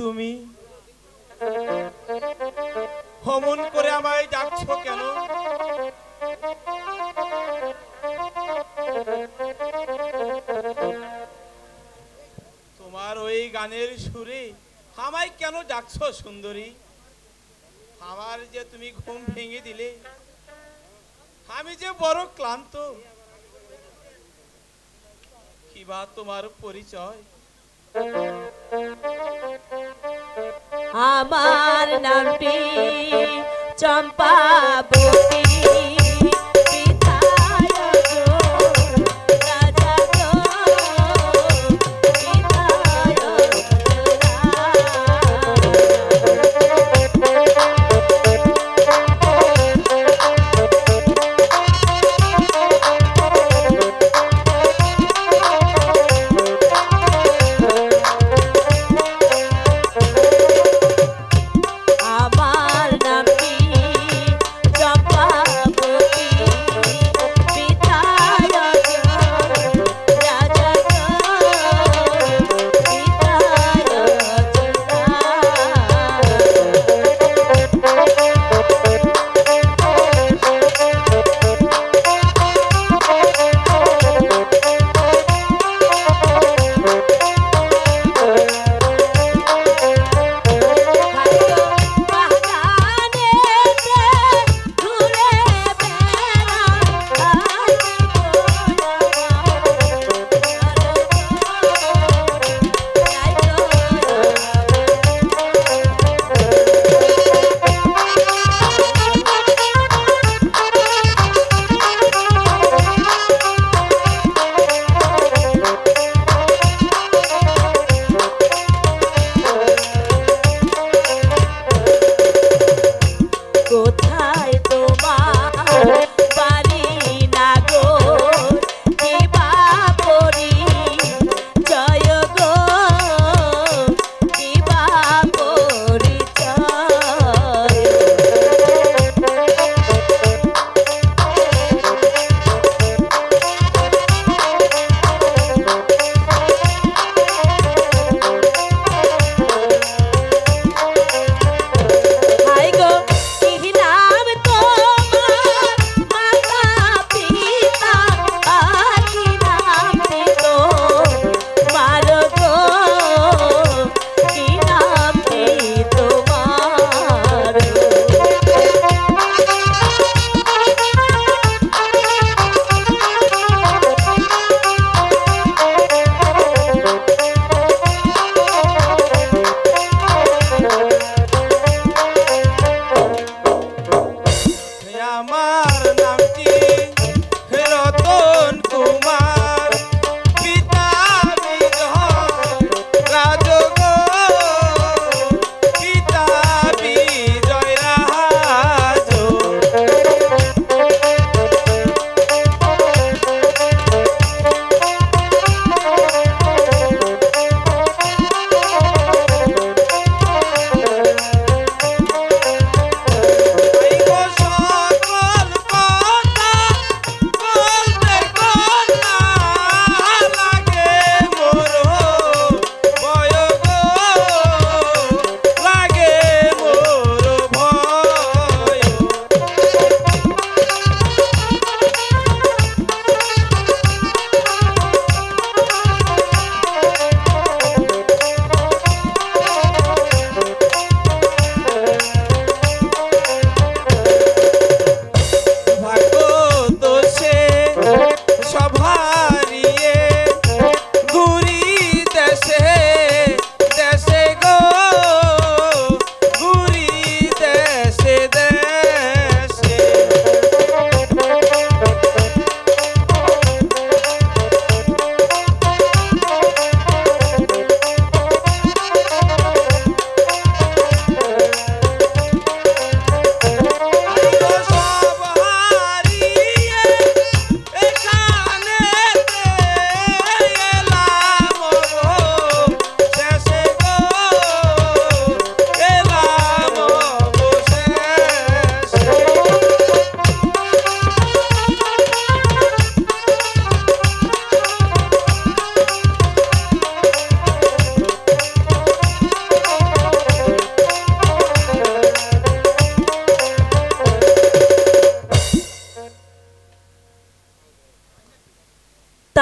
তুমি? হমন করে আমায় ডাকছো কেন? তোমার ওই গানের সুরে আমায় কেন ডাকছো, সুন্দরী? আমার যে তুমি ঘুম ভেঙে দিলে, আমি যে বড় ক্লান্ত। কিবা তোমার পরিচয়? আমার নামটি চম্পাবতী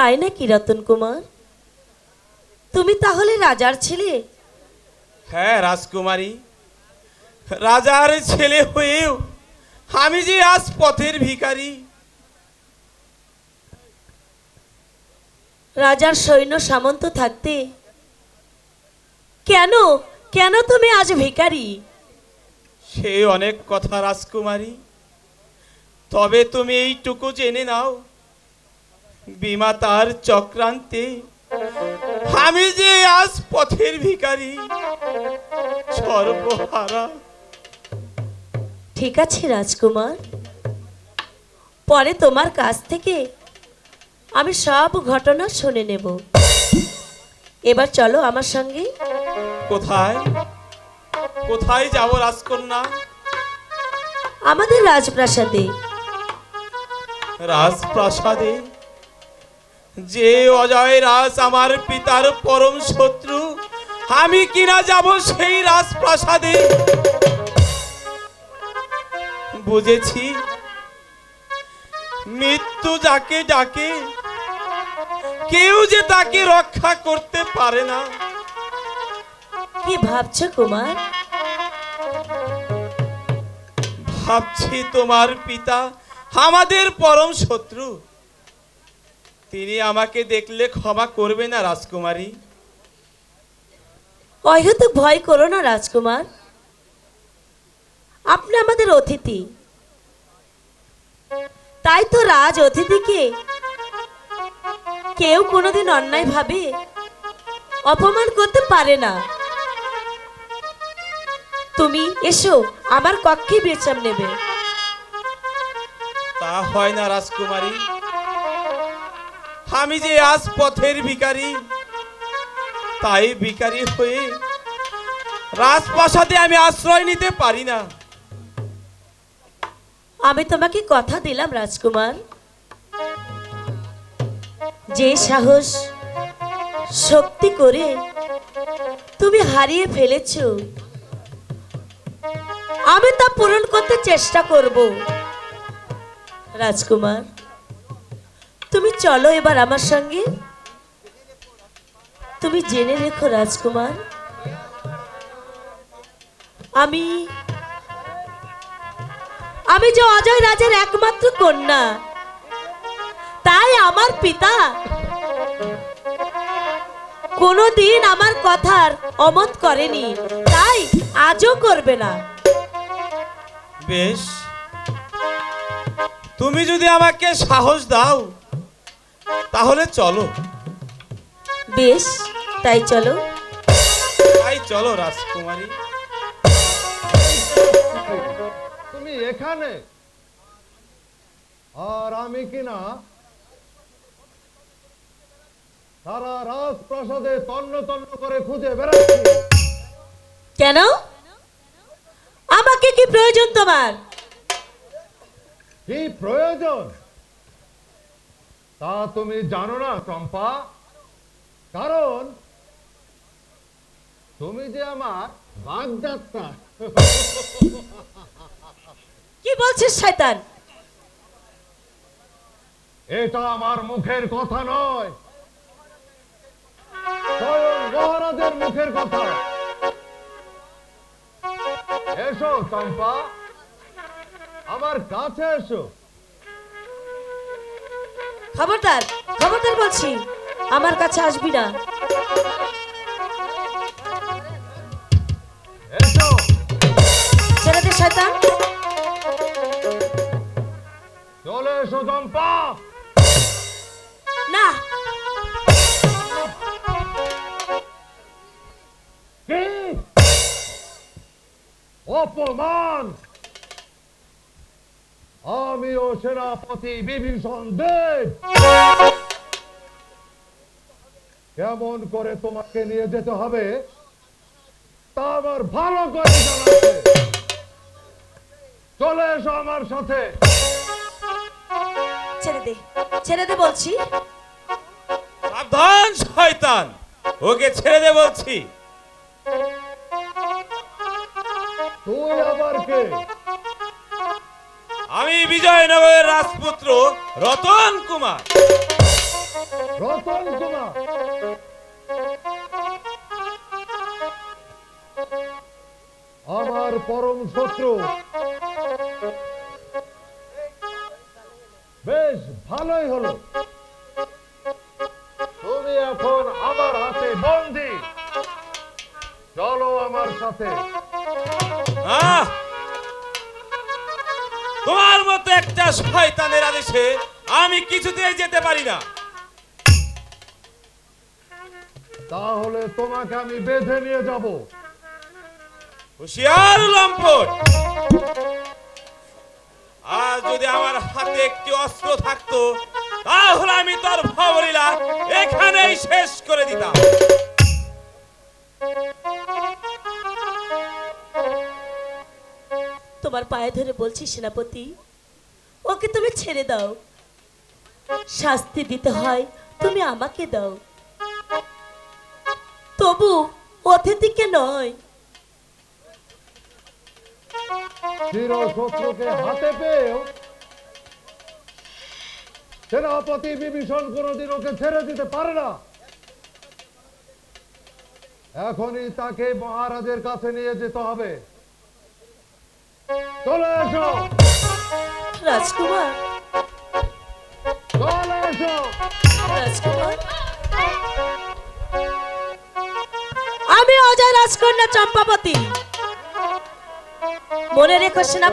তাই নাকি রতন কুমার? তুমি তাহলে রাজার ছেলে? হ্যাঁ রাজকুমারী। রাজার ছেলে হয়েও আমি যে আজ পথের ভিখারি। রাজার সৈন্য সামন্ত থাকতে কেন? কেন তুমি আজ ভিখারি? সে অনেক কথা রাজকুমারী। তবে তুমি এইটুকু জেনে নাও বিমাতার চক্রান্তে আমি যে আজ পথের ভিখারি সর্বহারা। ঠিক আছে রাজকুমার। পরে তোমার কাছ থেকে আমি সব ঘটনা শুনে নেব। এবার চলো আমার সঙ্গে। কোথায়? কোথায় যাব রাজকন্যা? আমাদের রাজপ্রাসাদে। রাজপ্রাসাদে? যে অজয় রাজ আমার পিতার পরম শত্রু আমি কিনা যাব সেই রাজপ্রাসাদে? বুঝেছি। মৃত্যু যাকে ডাকে কেউ যে তাকে রক্ষা করতে পারে না। কি ভাবছ কুমার? ভাবছি তোমার পিতা আমাদের পরম শত্রু। তিনি আমাকে দেখলে ক্ষমা করবে না রাজকুমারী। অহেতুক ভয় করো না রাজকুমার। আপনি আমাদের অতিথি। তাই তো রাজ অতিথিকে কেউ কোনোদিন অন্যায় ভাবে অপমান করতে পারে না। তুমি এসো আমার কক্ষে বিশ্রাম নেবে। তা হয় না রাজকুমারী। আমি যে আজ পথের ভিখারি, তাই ভিকারি হয়ে রাজপ্রাসাদে আমি আশ্রয় নিতে পারি না। আমি তোমাকে কথা দিলাম, রাজকুমার। যে সাহস শক্তি করে তুমি হারিয়ে ফেলেছ, আমি তা পূরণ করতে চেষ্টা করব, রাজকুমার। তুমি চলো এবার আমার সঙ্গে। তুমি জেনে রেখো রাজকুমার, আমি আমি যে অজয় রাজের একমাত্র কন্যা, তাই আমার পিতা। কোনোদিন আমার কথার অমত করেনি, তাই আজও করবে না। বেশ, তুমি যদি আমাকে সাহস দাও তাহলে চলো। বেশ তাই চলো। তাই চলো রাজকুমারী। তুমি এখানে? আর আমি কিনা সারা রাজপ্রাসাদে তন্ন তন্ন করে খুঁজে বেড়াচ্ছি। কেন? আমাকে কি প্রয়োজন তোমার? কি প্রয়োজন? তা তুমি জানো না চম্পা। কারণ তুমি যে আমার বাগযাত্রা কি বলছিস শয়তান? এটা আমার মুখের কথা নয়। মহারাজের মুখের কথা। এসো চম্পা। আমার কাছে এসো। খবরদার খবরদার বলছি আমার কাছে আসবি না। দে শয়তান। চলে এসো চম্পা। না। কি? অপমান ও সেনাপতি বিভীষণ দেব। কেমন করে তোমাকে নিয়ে যেতে হবে তা আমার ভালো করে চলে এসো আমার সাথে। ছেড়ে দে ছেড়ে দে বলছি। সাবধান শয়তান। ওকে ছেড়ে দে বলছি। তুই আবার কে? আমি বিজয়নগরের রাজপুত্র রতন কুমার। রতন কুমার। আমার পরম শত্রু। বেশ ভালোই হলো। তুমি এখন আমার হাতে বন্দি। চলো আমার সাথে। আহ! তোমার মতো একটা শয়তানের আদেশে আমি কিছুতেই যেতে পারি না। তাহলে তোমাকে আমি বেঁধে নিয়ে যাব। হুশিয়ার লম্পট। আর যদি আমার হাতে একটি অস্ত্র থাকতো তাহলে আমি তোর ভবলীলা এখানেই শেষ করে দিতাম। তোমার পায়ে ধরে বলছি, সেনাপতি, ওকে তুমি ছেড়ে দাও। শাস্তি দিতে হয়, তুমি আমাকে দাও। তবু অতিথিকে নয়। সেনাপতি বিভীষণ কোনোদিন ওকে ছেড়ে দিতে পারে না। এখনই তাকে মহারাজের কাছে নিয়ে যেতে হবে। চলে এসো। রাজকুমার। চলে এসো। রাজকুমার। আমি অজয় রাজকন্যা চম্পাবতী। মনে রেখো সেনা